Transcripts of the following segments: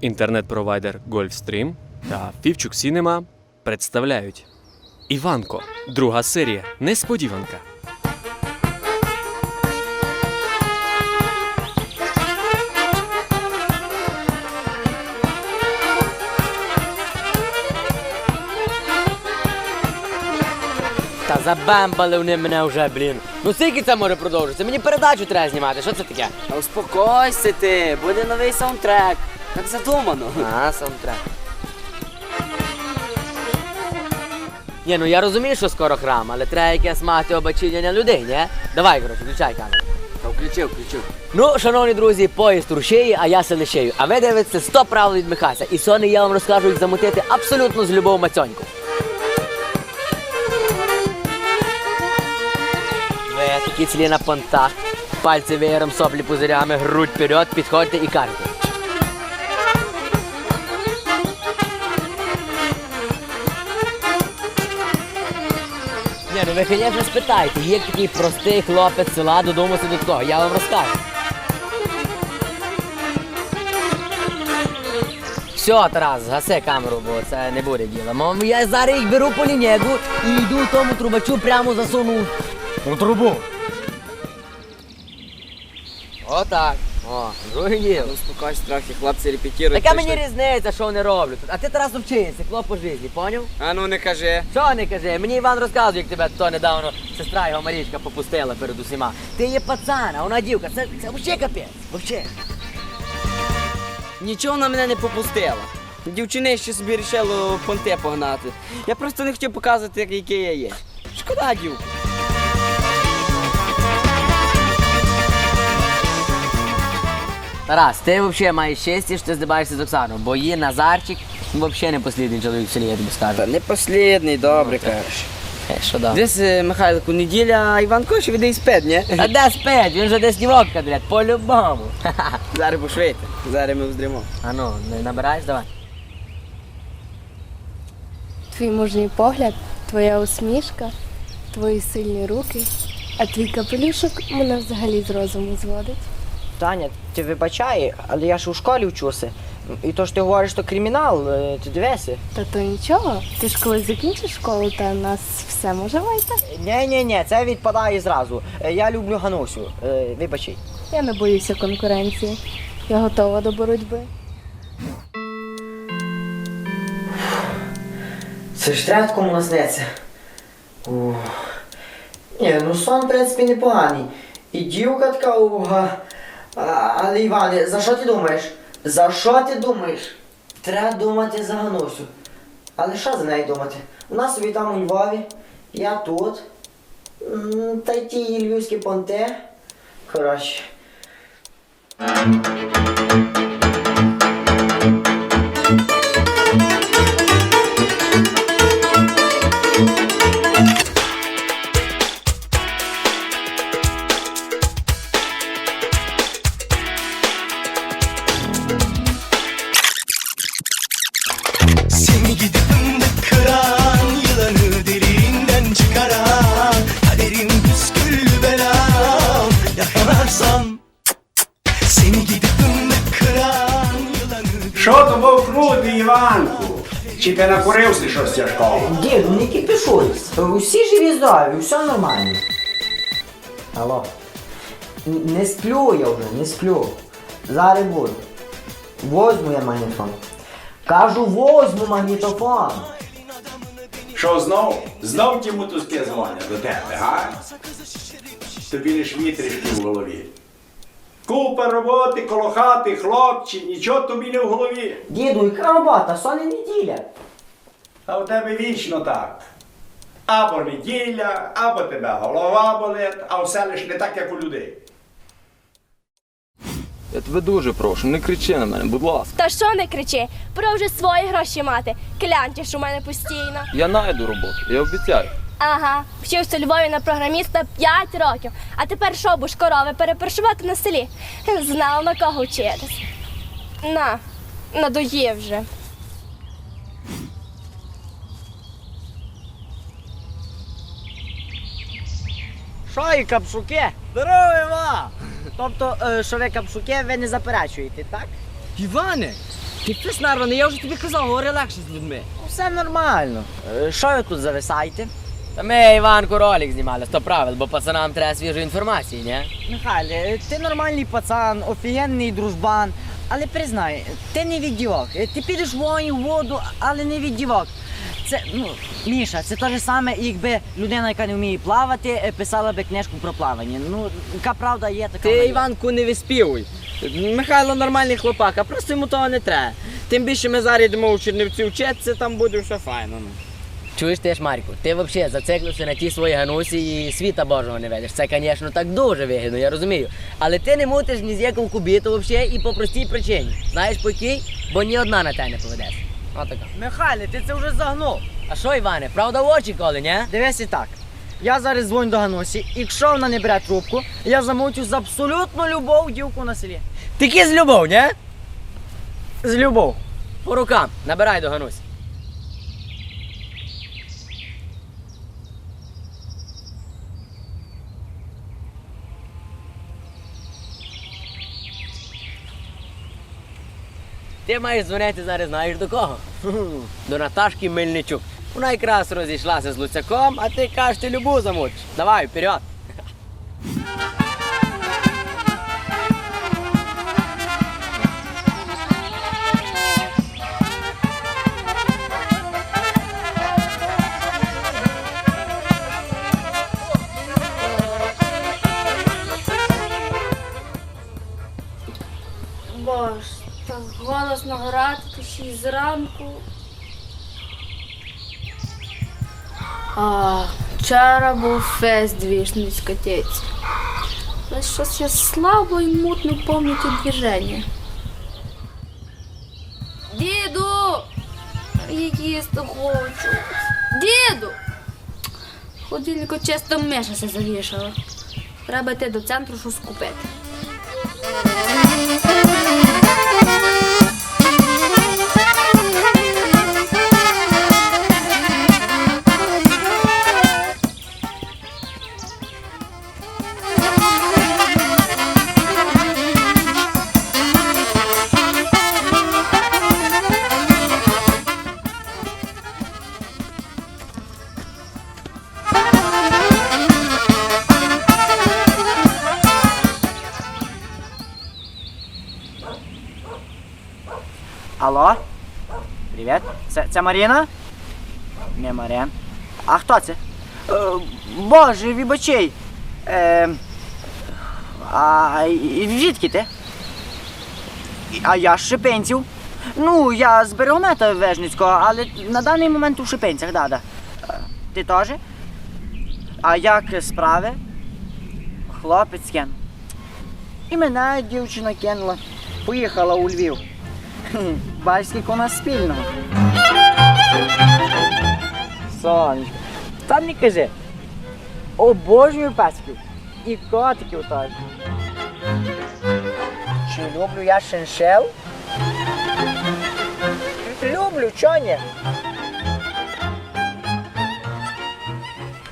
інтернет-провайдер Gulfstream та Фівчук Сінема представляють Іванко. Друга серія. Несподіванка. Та забембали вони мене вже, блін. Ну скільки це може продовжитися? Мені передачу треба знімати. Що це таке? Та успокойся ти, буде новий саундтрек. Так задумано. А, саундтрек. Ні, ну я розумію, що скоро храм, але треба якесь мати обачинення людей, ні? Давай, коротше, включай камеру. Та включив, включив. Ну, шановні друзі, поїзд рушеє, а я селищею. А ви дивитеся 100 правил від Михася. І сьогодні я вам розкажу, як замутити абсолютно з любов мацьоньку. Ви такі цілі на понтах, пальці веєром, соплі пузирями, грудь вперед, підходьте і кажете. Ні, ну ви, звісно, спитайте, є такий простий хлопець села додому до такого, я вам розкажу. Все, Тарас, гаси камеру, бо це не буде діла. Мам, я зараз їх беру по лінєгу і йду тому трубачу прямо засуну у трубу. Отак. О, друге діло. Успокойся трохи, хлопці репетірують. Така мені різниця, що вони роблять. А ти Тарас вчися, хлоп по житті, поняв? А ну не кажи. Що не кажи? Мені Іван розказує, як тебе то недавно сестра його Марічка попустила перед усіма. Ти є пацан, а вона дівка. Це, це взагалі капець. Вообще. Нічого на мене не попустила. Дівчини ще собі рішило понте погнати. Я просто не хотів показувати, який я є. Шкода, дівка. Тарас, ти взагалі маєш щастя, що ти здибаєшся з Оксаною, бо її Назарчик взагалі не послідний чоловік в селі, я тобі скажу. Та не послідний, добре кажеш. Е, Що да? Десь, е, Михайлику, неділя, а Іван Кош віде і спить, ні? А де спить? Він же десь дівок кадрять, по-любому. Зараз пошвидше, зараз ми вздримо. А ну, не набираєш, давай. Твій мужній погляд, твоя усмішка, твої сильні руки, а твій капелюшок мене взагалі з розуму зводить. Таня, ти вибачай, але я ж у школі вчуся. І то, що ти говориш, що кримінал, е, ти дивися. Та то нічого, ти ж коли закінчиш школу, в нас все може вийти. Ні, ні, ні, це відпадає зразу. Е, Я люблю Ганусю. Е, Вибачай. Я не боюся конкуренції. Я готова до боротьби. Це ж треба кому наснеться. Ні, ну сон, в принципі, непоганий. І дівка така уга. Але Іване, за що ти думаєш? За що ти думаєш? Треба думати за Ганусю. Але що за неї думати? Вона собі там у Львові, я тут. Та й ті її львівські понте. Коротше. Чи ти накурився щось тяжкого? Дід, ну не кипішуй. Усі живі здорові, все нормально. Алло. Н- Не сплю я вже, не сплю. Зараз буду. Возьму я магнітофон. Кажу, возьму магнітофон. Що знов? Знов ті мотузки дзвонять до тебе, га? Тобі лиш вітрішки в голові. Купа роботи, коло хати, хлопці, нічого тобі не в голові. Діду, яка робота? Соня неділя. А у тебе вічно так. Або неділя, або тебе голова болить, а все лиш не так, як у людей. Я тебе дуже прошу, не кричи на мене, будь ласка. Та що не кричи? Про вже свої гроші мати. Клянчиш у мене постійно. Я найду роботу, я обіцяю. Ага, вчився у Львові на програміста 5 років. А тепер що будеш корови перепрошувати на селі? Знав на кого вчитись. На, надоїв вже. Що і капшуки? Здорово, Ва! Тобто, е, що ви капшуки, ви не заперечуєте, так? Іване, Ти фіс нарваний, я вже тобі казав, говори легше з людьми. Все нормально. Е, Що ви тут зависаєте? Та ми Іванку ролик знімали, сто правил, бо пацанам треба свіжої інформації, ні? Михайле, ти нормальний пацан, офігенний дружбан, але признай, ти не віддівок. Е, Ти підеш в вогонь, в воду, але не віддівок. Це, ну, Міша, це те ж саме, якби людина, яка не вміє плавати, писала би книжку про плавання. Ну, яка правда є, така. вона Ти є. Іванку не виспівуй. Михайло нормальний хлопак, а просто йому того не треба. Тим більше ми зараз йдемо у Чернівці вчитися, там буде все файно. ну. Чуєш ти ж, Марку, ти взагалі зациклився на ті свої ганусі і світа Божого не ведеш. Це, звісно, так дуже вигідно, я розумію. Але ти не мутиш ні з яку кубіту взагалі і по простій причині. Знаєш по якій? Бо ні одна на тебе не поведеш. Отака. Михайле, ти це вже загнув. А що, Іване, правда в очі коли, ні? Дивись і так. Я зараз дзвоню до Ганусі, і якщо вона не бере трубку, я замовчу з абсолютно любов дівку на селі. Тільки з любов, ні? З любов. По рукам, набирай до Ганусі. Ти маєш дзвонити зараз знаєш до кого? До Наташки Мельничук. Вона якраз розійшлася з Луцяком, а ти кажеш, ти любу замучиш. Давай, вперед. Вчора був фест двіжний дискотеці. Але щось я слабо і мутно пам'ятаю движення. Діду! Я їсти хочу. Діду! Холодильнику чисто миша се завішала. Треба йти до центру щось купити. Алло? Привіт. Це, це Маріна? Не Маріан. А хто це? Е, Боже, вибачай. Е, а звідки ти? А я з Шипенців. Ну, я з Берегомета Вежницького, але на даний момент у Шипенцях, да, да. Е, Ти теж? А як справи? Хлопець кен. І мене дівчина кинула. Поїхала у Львів. Хм, Бач, скільки у нас спільного. Сонечко. Та не кажи. Обожнюю песиків. І котиків теж. Чи люблю я шиншел? Люблю, чо ні?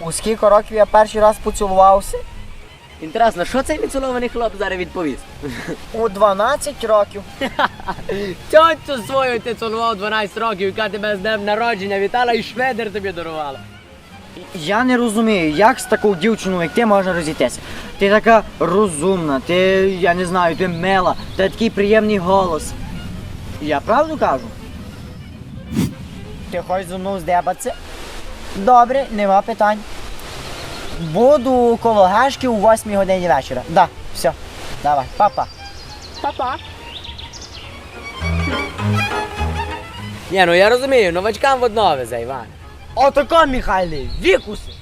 У скільки років я перший раз поцілувався? Інтересно, що цей нецілований хлоп зараз відповість? У 12 років. Тьотю свою ти цілував 12 років, яка тебе з днем народження вітала і шведер тобі дарувала. Я не розумію, як з такою дівчиною, як ти можна розійтися. Ти така розумна, ти, я не знаю, ти мила, ти такий приємний голос. Я правду кажу? Ти хочеш зі мною здебатися? Добре, нема питань. Буду коло гашки у 8 годині вечора. Да, все. Давай, папа. Папа. Ні, ну я розумію, новачкам в одно везе, Іван. Отако, Михайлі, вікуси.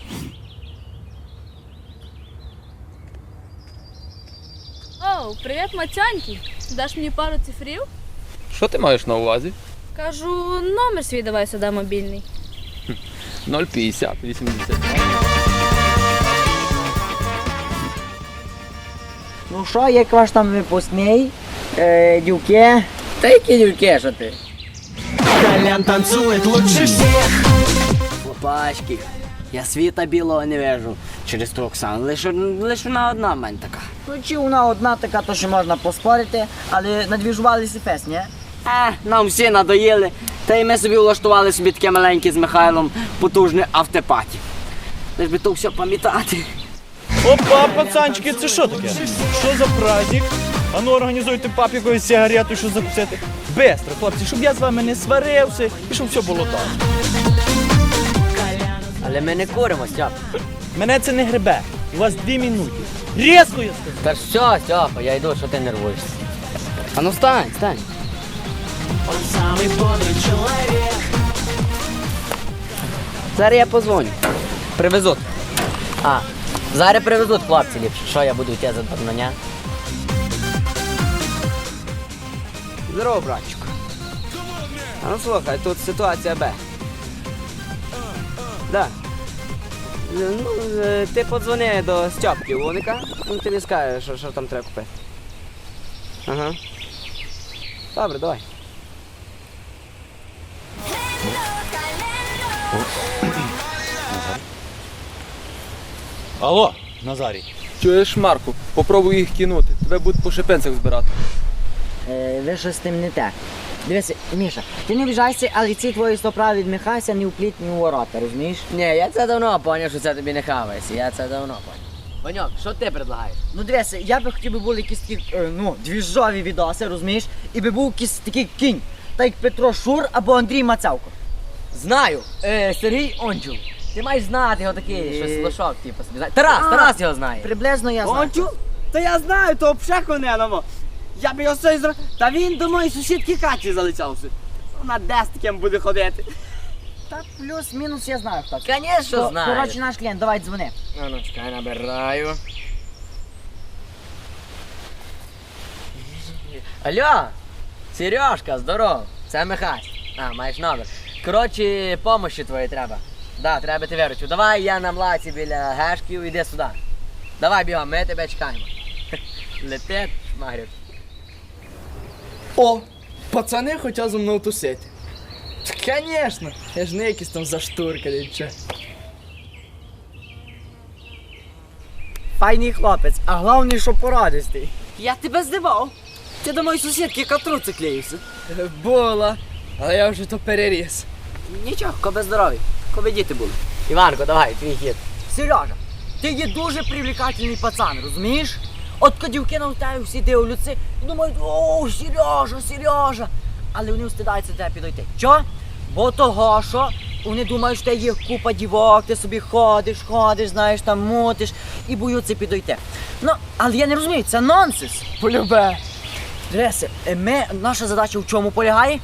Оу, привіт, Мацяньки. Даш мені пару цифрів? Що ти маєш на увазі? Кажу, номер свій давай сюди мобільний. 050, 80. Ну що, як ваш там випускний? Е, дівки? Та які дівки, що ти? Колян танцует лучше всех Хлопачки, я світа білого не вижу через ту Оксану. Лише, лише вона одна в мене така. Ну чи вона одна така, то що можна поспорити, але надвіжувалися фест, ні? Е, нам всі надоїли. Та й ми собі влаштували собі таке маленьке з Михайлом потужне автопаті. Лиш би то все пам'ятати. Опа, пацанчики, це що таке? Що за праздник? А ну організуйте папі якоїсь сигарету, що закусити. Бестро, хлопці, щоб я з вами не сварився і щоб все було так. Але ми не куримо, Стьоп. Мене це не гребе. У вас дві минути. Різко я сказав. Та що, Стьопа, я йду, що ти нервуєшся. А ну встань, встань. Зараз я позвоню. Привезуть. А, зараз привезуть хлопці ліпше. Що я буду йти за дурнення? Здорово, братчику. А ну слухай, тут ситуація Б. Да. Ну, е, ти подзвони до Стьопки Вуника, він тобі скаже, що, що там треба купити. Ага. Добре, давай. Алло, Назарій. Чуєш, Марку, попробуй їх кинути. Тебе будуть по шипенцях збирати. Е, ви щось з тим не так. Дивися, Міша, ти не обіжайся, але ці твої стопра від Михася не впліть, ні у ворота, розумієш? Ні, я це давно поняв, що це тобі не хавається. Я це давно поняв. Ваньок, що ти предлагаєш? Ну дивися, я би хотів би були якісь такі, е, ну, двіжові відоси, розумієш? І би був якийсь такий кінь, так як Петро Шур або Андрій Мацявко. Знаю, е, Сергій Ончул. Ти маєш знати його такий, щось лошок, типу собі. знає. Тарас, А. Тарас його знає. Приблизно я знаю. Ончу? Та я знаю, то взагалі коненомо. Я би його все зро... Та він до моєї сусідки Каті залицявся. Вона де з таким буде ходити. Так, плюс-мінус я знаю хто. це. Конечно. Коротше, наш клієнт, давай дзвони. А ну чекай, набираю. Алло, Сережка, здоров. Це Михась. А, маєш номер. Коротше, помощі твої треба. Да, треба ти виручу. Давай я на млаці біля гешків, іди сюди. Давай бігом, ми тебе чекаємо. Летить, шмагрів. О, пацани хочуть зі мною тусити. Звісно, я ж не якийсь там заштурканий чи. Файний хлопець, а головне, що порадистий. Я тебе здивав. Ти до моєї сусідки катруци клеївся. Була, але я вже то переріс. Нічого, коби здорові. Коби діти були. Іванко, давай, твій хід. Сережа, ти є дуже привлекательний пацан, розумієш? От коли дівки на тебе всі дивляться і думають, о, Сережа, Сережа. Але вони встидаються тебе підійти. Чо? Бо того, що вони думають, що ти є купа дівок, ти собі ходиш, ходиш, знаєш, там мутиш і боються підійти. Ну, але я не розумію, це нонсенс. Полюбе. Е, ми, наша задача в чому полягає?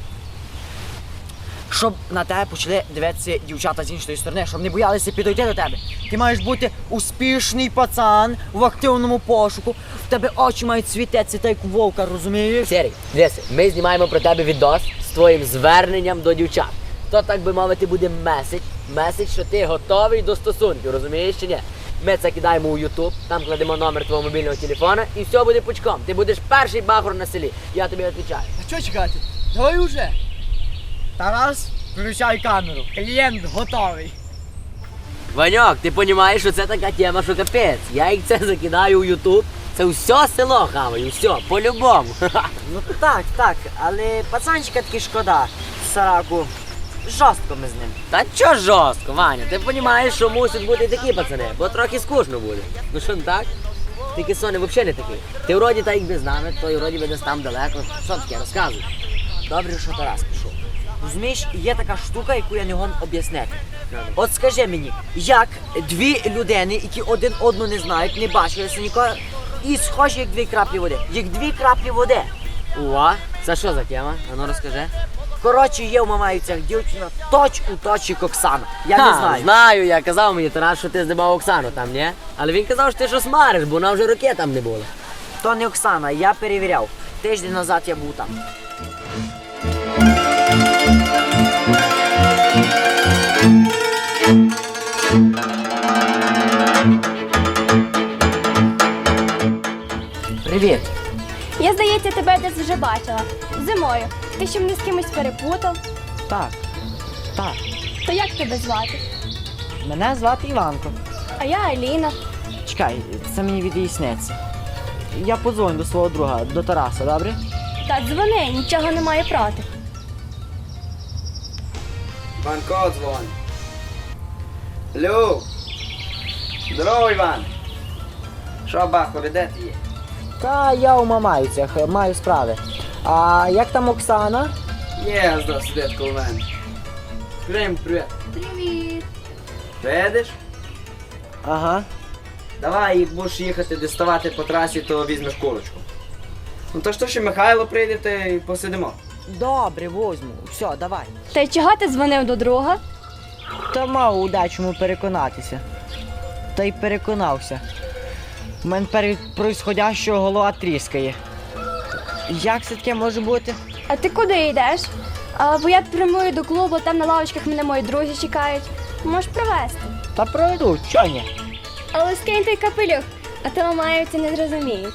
Щоб на тебе почали дивитися дівчата з іншої сторони, щоб не боялися підійти до тебе. Ти маєш бути успішний пацан в активному пошуку. В тебе очі мають світитися, так як у вовка, розумієш? Сергій, дивися, ми знімаємо про тебе відос з твоїм зверненням до дівчат. То, так би мовити, буде меседж, меседж, що ти готовий до стосунків, розумієш чи ні? Ми це кидаємо у YouTube, там кладемо номер твого мобільного телефона і все буде пучком. Ти будеш перший бахур на селі. Я тобі відповідаю. А що чекати? Давай уже. Тарас, включай камеру. Клієнт готовий. Ваньок, ти розумієш, що це така тема, що капець. Я їх це закидаю у YouTube. Це все село хаваю, все, по-любому. Ну так, так, але пацанчика таки шкода. Сараку. Жорстко ми з ним. Та чо жорстко, Ваня? Ти розумієш, що мусять бути і такі пацани, бо трохи скучно буде. Ну що не так? Тільки Соня взагалі не такий. Ти вроді так якби з нами, то і вроді би десь там далеко. Що таке, розказуй. Добре, що Тарас пішов. Розумієш, є така штука, яку я не гон об'яснити. От скажи мені, як дві людини, які один одну не знають, не бачилися ніколи, і схожі як дві краплі води. Як дві краплі води. Уа, це що за тема? А ну розкажи. Коротше, є в мамаюцях дівчина точ у точі як Оксана. Я не знаю. Знаю, я казав мені Тарас, що ти здибав Оксану там, ні? Але він казав, що ти щось мариш, бо вона вже роки там не була. То не Оксана, я перевіряв. Тиждень назад я був там. Привіт. Я, здається, тебе десь вже бачила. Зимою. Ти ще мене з кимось перепутав. Так. Так. То як тебе звати? Мене звати Іванко. А я Аліна. Чекай, це мені відіснеться. Я подзвоню до свого друга, до Тараса, добре? Та дзвони, нічого немає проти. Іванко дзвонить. Лю. Здорово, Іван. Що, Бахові, де ти є? Та я у Мамайцях, маю справи. А як там Оксана? Є, здо, сидить коло мене. Йому привіт. Привіт. Видиш? Ага. Давай, як будеш їхати доставати по трасі, то візьмеш курочку. Ну то що ще Михайло прийде, то й посидимо. Добре, возьму. Все, давай. Та й чого ти дзвонив до друга? Та мав у дечому переконатися. Та й переконався. У мене перед происходящого голова тріскає. Як це таке може бути? А ти куди йдеш? А, бо я прямую до клубу, там на лавочках мене мої друзі чекають. Можеш привезти. Та проведу, чо ні? Але скинь той капелюх, а то ламаються не зрозуміють.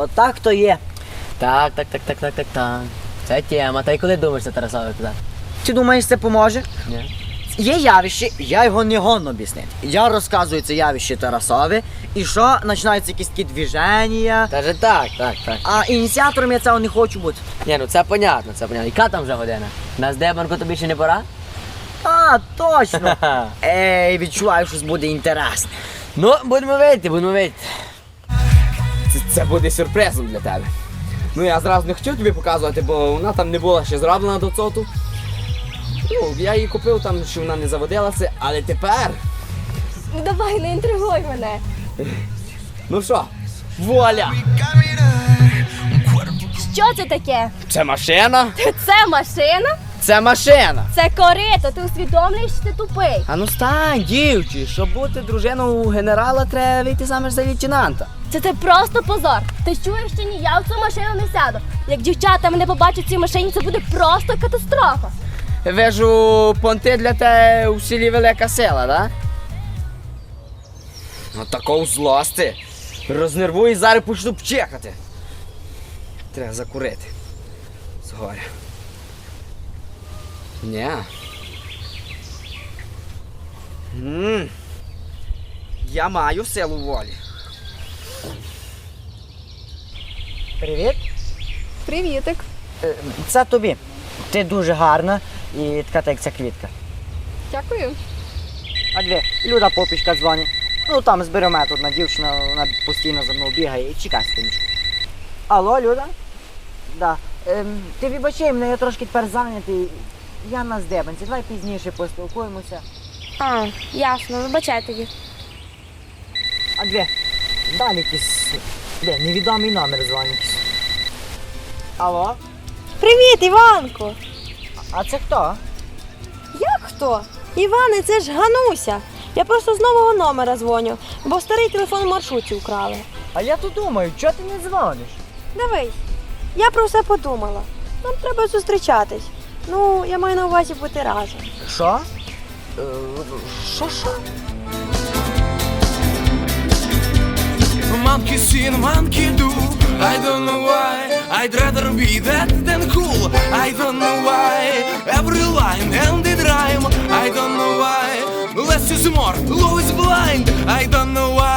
Отак то є. Так, так, так, так, так, так, так. Це тема. Та й коли думаєш це Тарасові казати? Ти думаєш, це поможе? Ні. Є явище, я його не гонно об'яснити. Я розказую це явище Тарасові, і що починаються якісь такі движення. Та же так, так, так. А ініціатором я цього не хочу бути. Ні, ну це понятно, це понятно. Яка там вже година? На здебанку тобі ще не пора? А, точно. Ей, відчуваю, щось буде інтересне. Ну, будемо вийти, будемо вийти. Це, буде сюрпризом для тебе. Ну я зразу не хотів тобі показувати, бо вона там не була ще зроблена до цоту. Ну, я її купив там, що вона не заводилася, але тепер. Ну давай, не інтригуй мене. Ну що, вуаля! Що це таке? Це машина? Це машина? Це машина! Це корито, ти усвідомлюєш, що ти тупий. А ну стань, дівчі, щоб бути дружиною у генерала, треба вийти заміж за лейтенанта. Це це просто позор. Ти чуєш чи ні? Я в цю машину не сяду. Як дівчата мене побачать в цій машині, це буде просто катастрофа. Вижу, понти для тебе у селі велика сила, да? Ну такого злости. Рознервуй, зараз почну пчекати. Треба закурити. Згоря. Ні. Я маю силу волі. Привіт. Привітик. Е, Це тобі. Ти дуже гарна і така як ця квітка. Дякую. А дві, Люда попічка дзвонить. Ну там зберемо тут на дівчина, вона постійно за мною бігає і чекай спинічку. Алло, Люда? Да. Ем, ти вибачай мене, я трошки тепер зайнятий. Я на здебанці, давай пізніше поспілкуємося. А, ясно, вибачай тоді. А дві, далі якийсь. Де, невідомий номер дзвонить. Алло? Привіт, Іванко! А це хто? Як хто? Іване, це ж Гануся. Я просто з нового номера дзвоню, бо старий телефон в маршрутці украли. А я тут думаю, чого ти не дзвониш? Дивись, я про все подумала. Нам треба зустрічатись. Ну, я маю на увазі бути разом. Що? Е, Monkey see, monkey do. I don't know why. I'd rather be that than cool. I don't know why. Every line ended rhyme. I don't know why. Less is more, low is blind. I don't know why.